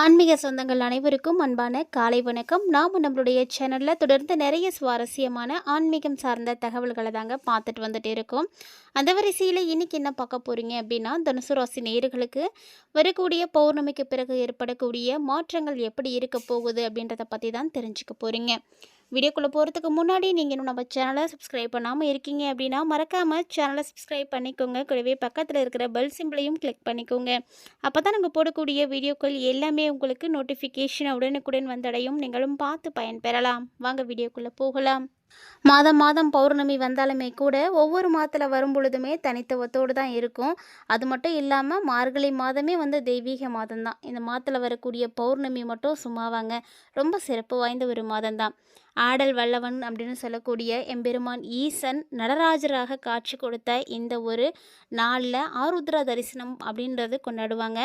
ஆன்மீக சொந்தங்கள் அனைவருக்கும் அன்பான காலை வணக்கம். நாம் நம்மளுடைய சேனலில் தொடர்ந்து நிறைய சுவாரஸ்யமான ஆன்மீகம் சார்ந்த தகவல்களை தாங்க பார்த்துட்டு வந்துட்டு இருக்கோம். அந்த வரிசையில் இன்னைக்கு என்ன பார்க்க போகிறீங்க அப்படின்னா தனுசு ராசி நேயர்களுக்கு வரக்கூடிய பௌர்ணமிக்கு பிறகு ஏற்படக்கூடிய மாற்றங்கள் எப்படி இருக்க போகுது அப்படின்றத பற்றி தான் தெரிஞ்சுக்க போகிறீங்க வீடியோக்குள்ளே போகிறதுக்கு முன்னாடி நீங்கள் இன்னும் நம்ம சேனலை சப்ஸ்கிரைப் பண்ணாமல் இருக்கீங்க அப்படின்னா மறக்காமல் சேனலை சப்ஸ்கிரைப் பண்ணிக்கோங்க. கூடவே பக்கத்தில் இருக்கிற பெல் சிம்பிளையும் கிளிக் பண்ணிக்கோங்க. அப்போ தான் நாங்கள் போடக்கூடிய வீடியோக்கள் எல்லாமே உங்களுக்கு நோட்டிஃபிகேஷன் உடனுக்குடன் வந்தடையும். நீங்களும் பார்த்து பயன்பெறலாம். வாங்க வீடியோக்குள்ளே போகலாம். மாதம் மாதம் பௌர்ணமி வந்தாலுமே கூட ஒவ்வொரு மாதத்தில் வரும் பொழுதுமே தனித்துவத்தோடு தான் இருக்கும். அது மட்டும் இல்லாமல் மார்கழி மாதமே வந்து தெய்வீக மாதம் தான் இந்த மாதத்தில் வரக்கூடிய பௌர்ணமி மட்டும் சும்மாவாங்க. ரொம்ப சிறப்பு வாய்ந்த ஒரு மாதம் தான் ஆடல் வல்லவன் அப்படின்னு சொல்லக்கூடிய எம்பெருமான் ஈசன் நடராஜராக காட்சி கொடுத்த இந்த ஒரு நாளில் ஆருத்ரா தரிசனம் அப்படின்றது கொண்டாடுவாங்க.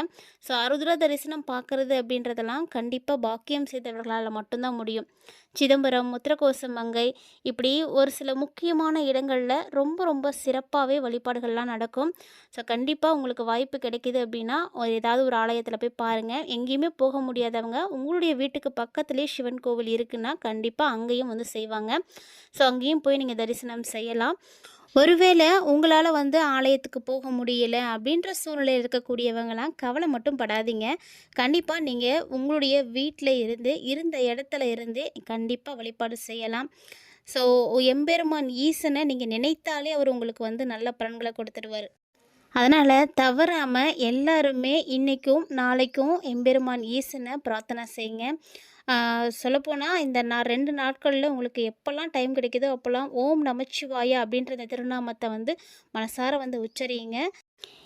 ஸோ ஆருத்ரா தரிசனம் பார்க்குறது அப்படின்றதெல்லாம் கண்டிப்பாக பாக்கியம் செய்தவர்களால் மட்டும்தான் முடியும். சிதம்பரம் முத்திரகோசம் மங்கை இப்படி ஒரு சில முக்கியமான இடங்களில் ரொம்ப ரொம்ப சிறப்பாகவே வழிபாடுகள்லாம் நடக்கும். ஸோ கண்டிப்பாக உங்களுக்கு வாய்ப்பு கிடைக்கிது அப்படின்னா ஒரு ஏதாவது ஒரு ஆலயத்தில் போய் பாருங்கள் எங்கேயுமே போக முடியாதவங்க உங்களுடைய வீட்டுக்கு பக்கத்துலேயே சிவன் கோவில் இருக்குன்னா கண்டிப்பாக அங்கேயும் வந்து செய்வாங்க. ஸோ அங்கேயும் போய் நீங்கள் தரிசனம் செய்யலாம். ஒருவேளை உங்களால் வந்து ஆலயத்துக்கு போக முடியல அப்படின்ற சூழ்நிலை இருக்கக்கூடியவங்களாம் கவலை மட்டும் படாதீங்க. கண்டிப்பாக நீங்கள் உங்களுடைய வீட்டில் இருந்து இருந்த இடத்துல இருந்து கண்டிப்பாக வழிபாடு செய்யலாம். ஸோ எம்பெருமான் ஈசனை நீங்கள் நினைத்தாலே அவர் உங்களுக்கு வந்து நல்ல பலன்களை கொடுத்துடுவார் அதனால் தவறாமல் எல்லாருமே இன்றைக்கும் நாளைக்கும் எம்பெருமான் ஈசனை பிரார்த்தனை செய்யுங்க. சொல்லப்போனால் இந்த நான் ரெண்டு நாட்களில் உங்களுக்கு எப்போல்லாம் டைம் கிடைக்குதோ அப்போல்லாம் ஓம் நமச்சிவாயா அப்படின்ற இந்த திருநாமத்தை வந்து மனசார வந்து உச்சரியுங்க.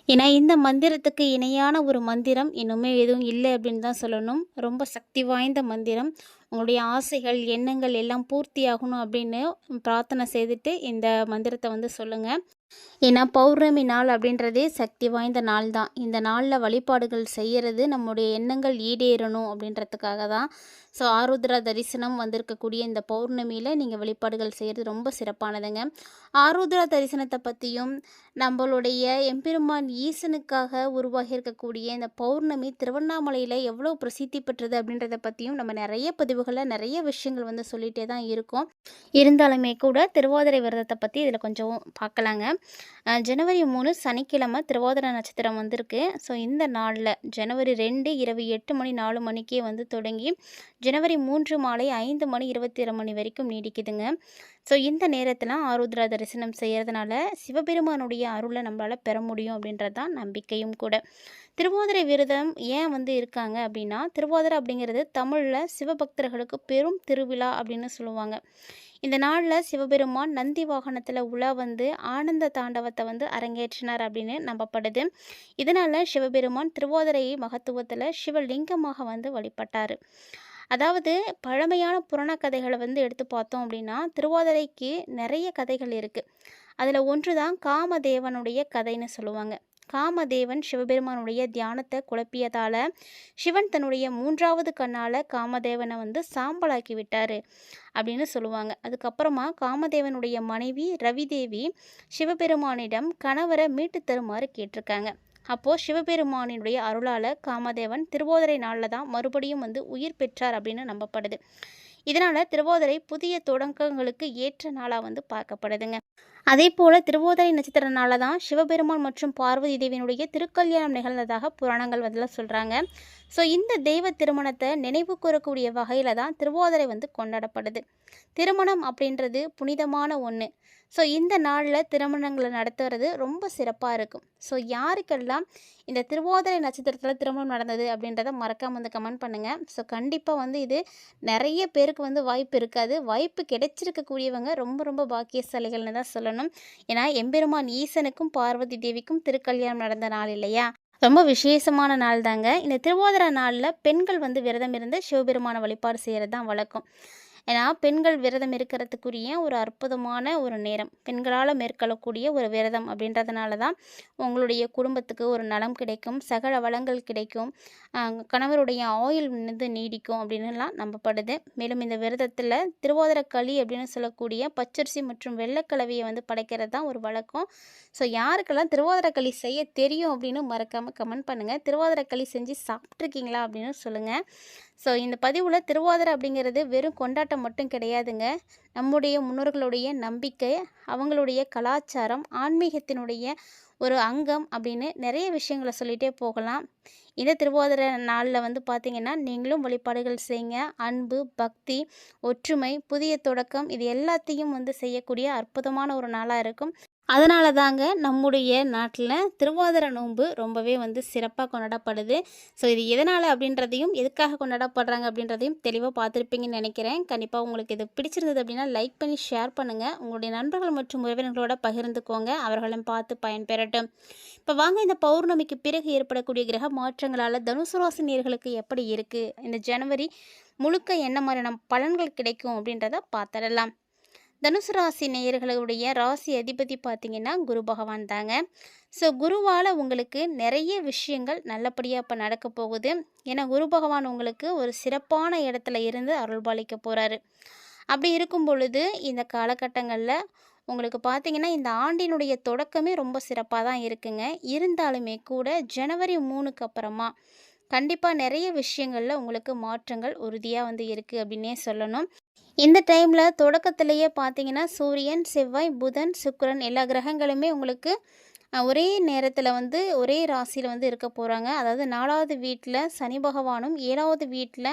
ஏன்னா இந்த மந்திரத்துக்கு இணையான ஒரு மந்திரம் இன்னுமே எதுவும் இல்லை அப்படின்னு தான் சொல்லணும். ரொம்ப சக்தி வாய்ந்த மந்திரம். உங்களுடைய ஆசைகள் எண்ணங்கள் எல்லாம் பூர்த்தி ஆகணும் அப்படின்னு பிரார்த்தனை செய்துட்டு இந்த மந்திரத்தை வந்து சொல்லுங்கள் ஏன்னா பௌர்ணமி நாள் அப்படின்றதே சக்தி வாய்ந்த நாள் தான். இந்த நாளில் வழிபாடுகள் செய்கிறது நம்முடைய எண்ணங்கள் ஈடேறணும் அப்படின்றதுக்காக தான். ஸோ ஆருத்ரா தரிசனம் வந்திருக்கக்கூடிய இந்த பௌர்ணமியில் நீங்கள் வழிபாடுகள் செய்கிறது ரொம்ப சிறப்பானதுங்க. ஆருத்ரா தரிசனத்தை பற்றியும் நம்மளுடைய எம்பெருமான் ஈசனுக்காக உருவாகி இருக்கக்கூடிய இந்த பௌர்ணமி திருவண்ணாமலையில் எவ்வளோ பிரசித்தி பெற்றது அப்படின்றத பற்றியும் நம்ம நிறைய பதிவுகளில் நிறைய விஷயங்கள் வந்து சொல்லிகிட்டே தான் இருக்கோம். இருந்தாலுமே கூட திருவாதிரை விரதத்தை பற்றி இதில் கொஞ்சம் பார்க்கலாங்க. ஜனவரி மூணு சனிக்கிழமை திருவாதிரை நட்சத்திரம் வந்திருக்கு. ஸோ இந்த நாளில் ஜனவரி ரெண்டு இரவு எட்டு மணி நாலு மணிக்கே வந்து தொடங்கி ஜனவரி மூன்று மாலை ஐந்து மணி இருபத்தி மணி வரைக்கும் நீடிக்குதுங்க. ஸோ இந்த நேரத்தில் ஆருத்ரா தரிசனம் செய்கிறதுனால சிவபெருமானுடைய அருளை நம்மளால் பெற முடியும் அப்படின்றது தான் நம்பிக்கையும் கூட. திருவாதிரை விரதம் ஏன் வந்து இருக்காங்க அப்படின்னா திருவாதிரை அப்படிங்கிறது தமிழில் சிவபக்தர்களுக்கு பெரும் திருவிழா அப்படின்னு சொல்லுவாங்க. இந்த நாளில் சிவபெருமான் நந்தி வாகனத்தில் உலா வந்து ஆனந்த தாண்டவத்தை வந்து அரங்கேற்றினார் அப்படின்னு நம்பப்படுது. இதனால் சிவபெருமான் திருவாதிரை மகத்துவத்தில் சிவலிங்கமாக வந்து வழிபட்டார். அதாவது பழமையான புராண கதைகளை வந்து எடுத்து பார்த்தோம் அப்படின்னா திருவாதிரைக்கு நிறைய கதைகள் இருக்குது அதில் ஒன்று தான் காமதேவனுடைய கதைன்னு சொல்லுவாங்க. காமதேவன் சிவபெருமானுடைய தியானத்தை குழப்பியதால் சிவன் தன்னுடைய மூன்றாவது கண்ணால் காமதேவனை வந்து சாம்பலாக்கி விட்டார் அப்படின்னு சொல்லுவாங்க. அதுக்கப்புறமா காமதேவனுடைய மனைவி ரவிதேவி சிவபெருமானிடம் கணவரை மீட்டு தருமாறு கேட்டிருக்காங்க. அப்போது சிவபெருமானினுடைய அருளால் காமதேவன் திருவோதரை நாளில் தான் மறுபடியும் வந்து உயிர் பெற்றார் அப்படின்னு நம்பப்படுது. இதனால் திருவோதரை புதிய தொடக்கங்களுக்கு ஏற்ற நாளாக வந்து பார்க்கப்படுதுங்க. அதே போல் திருவோதரை நட்சத்திர நாளில் தான் சிவபெருமான் மற்றும் பார்வதி தேவியினுடைய திருக்கல்யாணம் நிகழ்ந்ததாக புராணங்கள் வந்து சொல்கிறாங்க ஸோ இந்த தெய்வ திருமணத்தை நினைவு கூறக்கூடிய வகையில் தான் திருவோதரை வந்து கொண்டாடப்படுது. திருமணம் அப்படின்றது புனிதமான ஒன்று ஸோ இந்த நாளில் திருமணங்களை நடத்துறது ரொம்ப சிறப்பாக இருக்கும். ஸோ யாருக்கெல்லாம் இந்த திருவோதரை நட்சத்திரத்தில் திருமணம் நடந்தது அப்படின்றத மறக்காமல் வந்து கமெண்ட் பண்ணுங்கள் ஸோ கண்டிப்பாக வந்து இது நிறைய பேருக்கு வந்து வாய்ப்பு இருக்காது. வாய்ப்பு கிடைச்சிருக்கக்கூடியவங்க ரொம்ப ரொம்ப பாக்கியசாலிகள்னு தான் சொல்லணும். ஏன்னா எம்பெருமான் ஈசனுக்கும் பார்வதி தேவிக்கும் திருக்கல்யாணம் நடந்த நாள் இல்லையா? ரொம்ப விசேஷமான நாள் தாங்க. இந்த திருவோதர நாளில் பெண்கள் வந்து விரதம் இருந்து சிவபெருமான வழிபாடு செய்கிறது தான் வழக்கம். ஏன்னா பெண்கள் விரதம் இருக்கிறதுக்குரிய ஒரு அற்புதமான ஒரு நேரம். பெண்களால் மேற்கொள்ளக்கூடிய ஒரு விரதம் அப்படின்றதுனால தான் உங்களுடைய குடும்பத்துக்கு ஒரு நலம் கிடைக்கும் சகல வளங்கள் கிடைக்கும் கணவருடைய ஆயுள் வந்து நீடிக்கும் அப்படின்னுலாம் நம்பப்படுது. மேலும் இந்த விரதத்தில் திருவாதிரக்களி அப்படின்னு சொல்லக்கூடிய பச்சரிசி மற்றும் வெள்ளைக்கலவையை வந்து படைக்கிறது தான் ஒரு வழக்கம். ஸோ யாருக்கெல்லாம் திருவாதிரக்களி செய்ய தெரியும் அப்படின்னு மறக்காமல் கமெண்ட் பண்ணுங்கள் திருவாதிரக்களி செஞ்சு சாப்பிட்ருக்கீங்களா அப்படின்னு சொல்லுங்கள் ஸோ இந்த பதிவில் திருவாதிரை அப்படிங்கிறது வெறும் கொண்டாட்டம் மட்டும் கிடையாதுங்க. நம்முடைய முன்னோர்களுடைய நம்பிக்கை அவங்களுடைய கலாச்சாரம் ஆன்மீகத்தினுடைய ஒரு அங்கம் அப்படின்னு நிறைய விஷயங்களை சொல்லிகிட்டே போகலாம். இந்த திருவாதிரை நாளில் வந்து பார்த்திங்கன்னா நீங்களும் வழிபாடுகள் செய்யுங்க அன்பு பக்தி ஒற்றுமை புதிய தொடக்கம் இது எல்லாத்தையும் வந்து செய்யக்கூடிய அற்புதமான ஒரு நாளாக இருக்கும். அதனால தாங்க நம்முடைய நாட்டில் திருவாதிர நோன்பு ரொம்பவே வந்து சிறப்பாக கொண்டாடப்படுது. ஸோ இது எதனால் அப்படின்றதையும் எதுக்காக கொண்டாடப்படுறாங்க அப்படின்றதையும் தெளிவாக பார்த்துருப்பீங்கன்னு நினைக்கிறேன். கண்டிப்பாக உங்களுக்கு இது பிடிச்சிருந்தது அப்படின்னா லைக் பண்ணி ஷேர் பண்ணுங்கள் உங்களுடைய நண்பர்கள் மற்றும் உறவினர்களோட பகிர்ந்துக்கோங்க. அவர்களும் பார்த்து பயன்பெறட்டும். இப்போ வாங்க இந்த பௌர்ணமிக்கு பிறகு ஏற்படக்கூடிய கிரக மாற்றங்களால் தனுசு நேர்களுக்கு எப்படி இருக்குது இந்த ஜனவரி முழுக்க என்ன மாதிரியான பலன்கள் கிடைக்கும் அப்படின்றத பார்த்துடலாம். தனுசு ராசி நேயர்களுடைய ராசி அதிபதி பார்த்தீங்கன்னா குரு பகவான் தாங்க. ஸோ குருவால் உங்களுக்கு நிறைய விஷயங்கள் நல்லபடியாக இப்போ நடக்க போகுது. ஏன்னா குரு பகவான் உங்களுக்கு ஒரு சிறப்பான இடத்துல இருந்து அருள்பாலிக்க போகிறாரு அப்படி இருக்கும் பொழுது இந்த காலகட்டங்களில் உங்களுக்கு பார்த்தீங்கன்னா இந்த ஆண்டினுடைய தொடக்கமே ரொம்ப சிறப்பாக தான் இருக்குங்க. இருந்தாலுமே கூட ஜனவரி மூணுக்கு அப்புறமா கண்டிப்பாக நிறைய விஷயங்களில் உங்களுக்கு மாற்றங்கள் உறுதியாக வந்து இருக்குது அப்படின்னே சொல்லணும். இந்த டைமில் தொடக்கத்திலேயே பார்த்தீங்கன்னா சூரியன் செவ்வாய் புதன் சுக்கரன் எல்லா கிரகங்களுமே உங்களுக்கு ஒரே நேரத்தில் வந்து ஒரே ராசியில் வந்து இருக்க போகிறாங்க அதாவது நாலாவது வீட்டில் சனி பகவானும் ஏழாவது வீட்டில்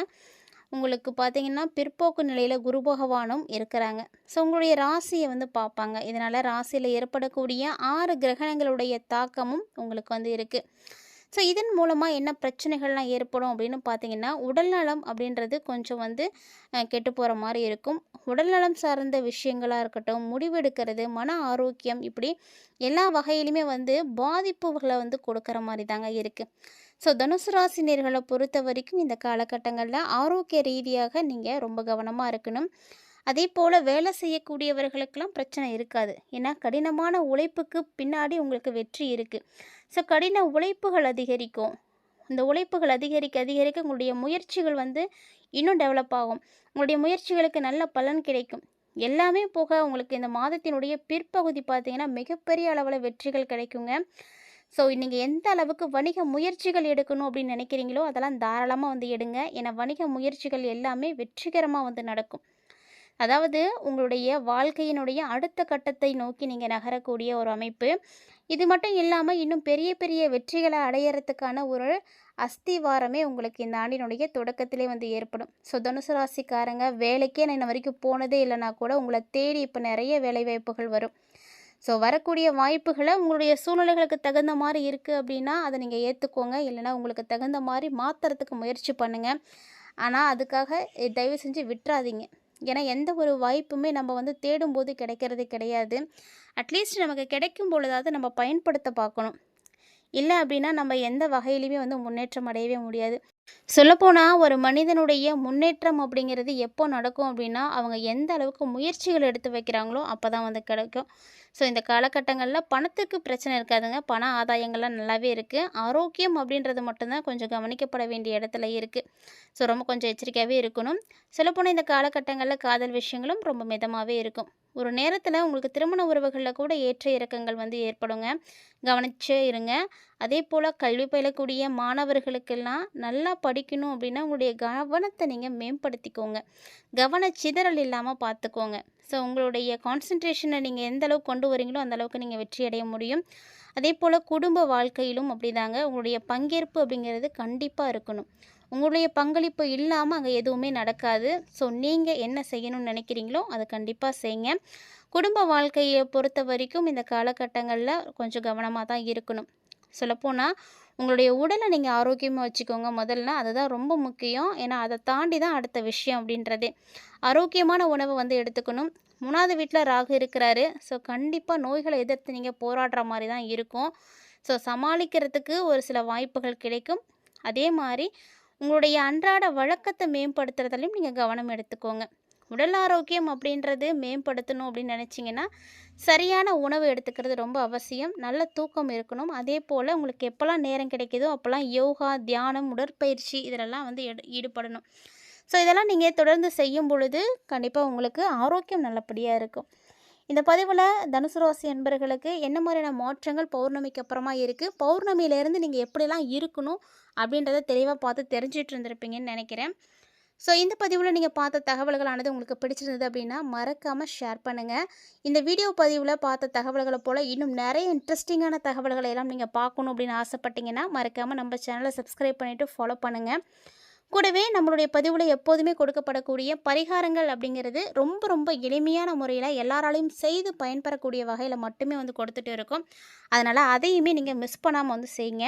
உங்களுக்கு பார்த்திங்கன்னா பிற்போக்கு நிலையில் குரு பகவானும் இருக்கிறாங்க. ஸோ உங்களுடைய ராசியை வந்து பார்ப்பாங்க. இதனால் ராசியில் ஏற்படக்கூடிய ஆறு கிரகணங்களுடைய தாக்கமும் உங்களுக்கு வந்து இருக்குது ஸோ இதன் மூலமாக என்ன பிரச்சனைகள்லாம் ஏற்படும் அப்படின்னு பார்த்தீங்கன்னா உடல்நலம் அப்படின்றது கொஞ்சம் வந்து கெட்டு போகிற மாதிரி இருக்கும். உடல்நலம் சார்ந்த விஷயங்களாக இருக்கட்டும் முடிவெடுக்கிறது மன ஆரோக்கியம் இப்படி எல்லா வகையிலுமே வந்து பாதிப்புகளை வந்து கொடுக்குற மாதிரி தாங்க இருக்குது ஸோ தனுசு ராசினியர்களை பொறுத்த வரைக்கும் இந்த காலகட்டங்களில் ஆரோக்கிய ரீதியாக நீங்கள் ரொம்ப கவனமாக இருக்கணும். அதே போல் வேலை செய்யக்கூடியவர்களுக்கெல்லாம் பிரச்சனை இருக்காது. ஏன்னா கடினமான உழைப்புக்கு பின்னாடி உங்களுக்கு வெற்றி இருக்குது ஸோ கடின உழைப்புகள் அதிகரிக்கும். இந்த உழைப்புகள் அதிகரிக்க அதிகரிக்க உங்களுடைய முயற்சிகள் வந்து இன்னும் டெவலப் ஆகும். உங்களுடைய முயற்சிகளுக்கு நல்ல பலன் கிடைக்கும். எல்லாமே போக உங்களுக்கு இந்த மாதத்தினுடைய பிற்பகுதி பார்த்தீங்கன்னா மிகப்பெரிய அளவில் வெற்றிகள் கிடைக்குங்க. ஸோ நீங்கள் எந்த அளவுக்கு வணிக முயற்சிகள் எடுக்கணும் அப்படின்னு நினைக்கிறீங்களோ அதெல்லாம் தாராளமாக வந்து எடுங்க. ஏன்னா வணிக முயற்சிகள் எல்லாமே வெற்றிகரமாக வந்து நடக்கும். அதாவது உங்களுடைய வாழ்க்கையினுடைய அடுத்த கட்டத்தை நோக்கி நீங்கள் நகரக்கூடிய ஒரு அமைப்பு. இது மட்டும் இல்லாமல் இன்னும் பெரிய பெரிய வெற்றிகளை அடையிறதுக்கான ஒரு அஸ்திவாரமே உங்களுக்கு இந்த ஆண்டினுடைய தொடக்கத்திலே வந்து ஏற்படும். ஸோ தனுசு ராசிக்காரங்க வேலைக்கே நான் இன்ன வரைக்கும் போனதே இல்லைனா கூட உங்களை தேடி இப்போ நிறைய வேலைவாய்ப்புகள் வரும். ஸோ வரக்கூடிய வாய்ப்புகளை உங்களுடைய சூழ்நிலைகளுக்கு தகுந்த மாதிரி இருக்குது அப்படின்னா அதை நீங்கள் ஏற்றுக்கோங்க இல்லைன்னா உங்களுக்கு தகுந்த மாதிரி மாற்றுறதுக்கு முயற்சி பண்ணுங்கள் ஆனால் அதுக்காக தயவு செஞ்சு விட்டுறாதீங்க. ஏன்னா எந்த ஒரு வாய்ப்புமே நம்ம வந்து தேடும்போது கிடைக்கிறது கிடையாது. அட்லீஸ்ட் நமக்கு கிடைக்கும் பொழுதாவது நம்ம பயன்படுத்த பார்க்கணும். இல்லை அப்படின்னா நம்ம எந்த வகையிலையுமே வந்து முன்னேற்றம் அடையவே முடியாது. சொல்லப்போனால் ஒரு மனிதனுடைய முன்னேற்றம் அப்படிங்கிறது எப்போ நடக்கும் அப்படின்னா அவங்க எந்த அளவுக்கு முயற்சிகள் எடுத்து வைக்கிறாங்களோ அப்போ தான் வந்து கிடைக்கும். ஸோ இந்த காலகட்டங்களில் பணத்துக்கு பிரச்சனை இருக்காதுங்க. பண ஆதாயங்கள்லாம் நல்லாவே இருக்குது ஆரோக்கியம் அப்படின்றது மட்டும்தான் கொஞ்சம் கவனிக்கப்பட வேண்டிய இடத்துல இருக்குது ஸோ ரொம்ப கொஞ்சம் எச்சரிக்கையாகவே இருக்கணும். சொல்லப்போனால் இந்த காலகட்டங்களில் காதல் விஷயங்களும் ரொம்ப மிதமாகவே இருக்கும். ஒரு நேரத்தில் உங்களுக்கு திருமண உறவுகளில் கூட ஏற்ற இறக்கங்கள் வந்து ஏற்படுங்க. கவனிச்சே இருங்க. அதே போல் கல்வி பயிலக்கூடிய மாணவர்களுக்கெல்லாம் நல்லா படிக்கணும் அப்படின்னா உங்களுடைய கவனத்தை நீங்கள் மேம்படுத்திக்கோங்க. கவன சிதறல் இல்லாமல் பார்த்துக்கோங்க ஸோ உங்களுடைய கான்சன்ட்ரேஷனை நீங்கள் எந்த அளவுக்கு கொண்டு வரீங்களோ அந்த அளவுக்கு நீங்கள் வெற்றி அடைய முடியும். அதே போல் குடும்ப வாழ்க்கையிலும் அப்படிதாங்க. உங்களுடைய பங்கேற்பு அப்படிங்கிறது கண்டிப்பாக இருக்கணும். உங்களுடைய பங்களிப்பு இல்லாமல் அங்கே எதுவுமே நடக்காது. ஸோ நீங்கள் என்ன செய்யணும்னு நினைக்கிறீங்களோ அதை கண்டிப்பாக செய்யுங்க குடும்ப வாழ்க்கையை பொறுத்த வரைக்கும் இந்த காலகட்டங்களில் கொஞ்சம் கவனமாக தான் இருக்கணும். சொல்லப்போனால் உங்களுடைய உடலை நீங்கள் ஆரோக்கியமாக வச்சுக்கோங்க. முதல்ல அதுதான் ரொம்ப முக்கியம். ஏன்னா அதை தாண்டி தான் அடுத்த விஷயம் அப்படின்றதே. ஆரோக்கியமான உணவை வந்து எடுத்துக்கணும். மூணாவது வீட்டில் ராகு இருக்கிறாரு. ஸோ கண்டிப்பாக நோய்களை எதிர்த்து நீங்கள் போராடுற மாதிரி தான் இருக்கும். ஸோ சமாளிக்கிறதுக்கு ஒரு சில வாய்ப்புகள் கிடைக்கும். அதே மாதிரி உங்களுடைய அன்றாட வழக்கத்தை மேம்படுத்துறதுலையும் நீங்கள் கவனம் எடுத்துக்கோங்க. உடல் ஆரோக்கியம் அப்படின்றது மேம்படுத்தணும் அப்படின்னு நினச்சிங்கன்னா சரியான உணவு எடுத்துக்கிறது ரொம்ப அவசியம். நல்ல தூக்கம் இருக்கணும். அதே போல் உங்களுக்கு எப்போல்லாம் நேரம் கிடைக்குதோ அப்போல்லாம் யோகா தியானம் உடற்பயிற்சி இதிலெல்லாம் வந்து எடு ஈடுபடணும். ஸோ இதெல்லாம் நீங்கள் தொடர்ந்து செய்யும் பொழுது கண்டிப்பாக உங்களுக்கு ஆரோக்கியம் நல்லபடியாக இருக்கும். இந்த பதிவில் தனுசு ராசி என்பர்களுக்கு என்ன மாதிரியான மாற்றங்கள் பௌர்ணமிக்கு அப்புறமா இருக்குது பௌர்ணமியிலேருந்து நீங்கள் எப்படிலாம் இருக்கணும் அப்படின்றத தெளிவாக பார்த்து தெரிஞ்சிட்டு இருந்திருப்பீங்கன்னு நினைக்கிறேன். ஸோ இந்த பதிவில் நீங்கள் பார்த்த தகவல்களானது உங்களுக்கு பிடிச்சிருந்தது அப்படின்னா மறக்காமல் ஷேர் பண்ணுங்கள் இந்த வீடியோ பதிவில் பார்த்த தகவல்களை போல் இன்னும் நிறைய இன்ட்ரெஸ்டிங்கான தகவல்களை எல்லாம் நீங்கள் பார்க்கணும் அப்படின்னு ஆசைப்பட்டீங்கன்னா மறக்காமல் நம்ம சேனலை சப்ஸ்கிரைப் பண்ணிவிட்டு ஃபாலோ பண்ணுங்கள் கூடவே நம்மளுடைய பதிவில் எப்போதுமே கொடுக்கப்படக்கூடிய பரிகாரங்கள் அப்படிங்கிறது ரொம்ப ரொம்ப எளிமையான முறையில் எல்லாராலையும் செய்து பயன்பெறக்கூடிய வகையில் மட்டுமே வந்து கொடுத்துட்டு இருக்கோம். அதனால் அதையுமே நீங்கள் மிஸ் பண்ணாமல் வந்து செய்யுங்க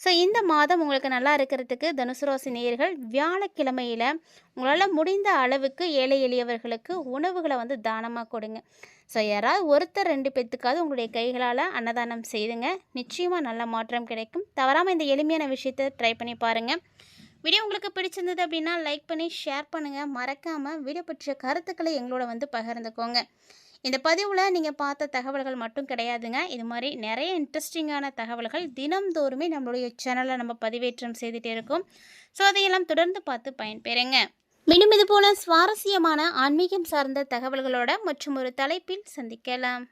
ஸோ இந்த மாதம் உங்களுக்கு நல்லா இருக்கிறதுக்கு தனுசு ராசி நேயர்கள் வியாழக்கிழமையில் உங்களால் முடிந்த அளவுக்கு ஏழை எளியவர்களுக்கு உணவுகளை வந்து தானமாக கொடுங்க. ஸோ யாராவது ஒருத்தர் ரெண்டு பேத்துக்காவது உங்களுடைய கைகளால் அன்னதானம் செய்துங்க. நிச்சயமாக நல்ல மாற்றம் கிடைக்கும். தவறாமல் இந்த எளிமையான விஷயத்தை ட்ரை பண்ணி பாருங்கள் வீடியோ உங்களுக்கு பிடிச்சிருந்தது அப்படின்னா லைக் பண்ணி ஷேர் பண்ணுங்கள் மறக்காமல் வீடியோ பற்றிய கருத்துக்களை எங்களோட வந்து பகிர்ந்துக்கோங்க. இந்த பதிவில் நீங்கள் பார்த்த தகவல்கள் மட்டும் கிடையாதுங்க. இது மாதிரி நிறைய இன்ட்ரெஸ்டிங்கான தகவல்கள் தினம்தோறுமே நம்மளுடைய சேனலில் நம்ம பதிவேற்றம் செய்துகிட்டே இருக்கோம். ஸோ அதையெல்லாம் தொடர்ந்து பார்த்து பயன்பெறுங்க. மீண்டும் இது போல சுவாரஸ்யமான ஆன்மீகம் சார்ந்த தகவல்களோட மற்றும் ஒரு தலைப்பில் சந்திக்கலாம்.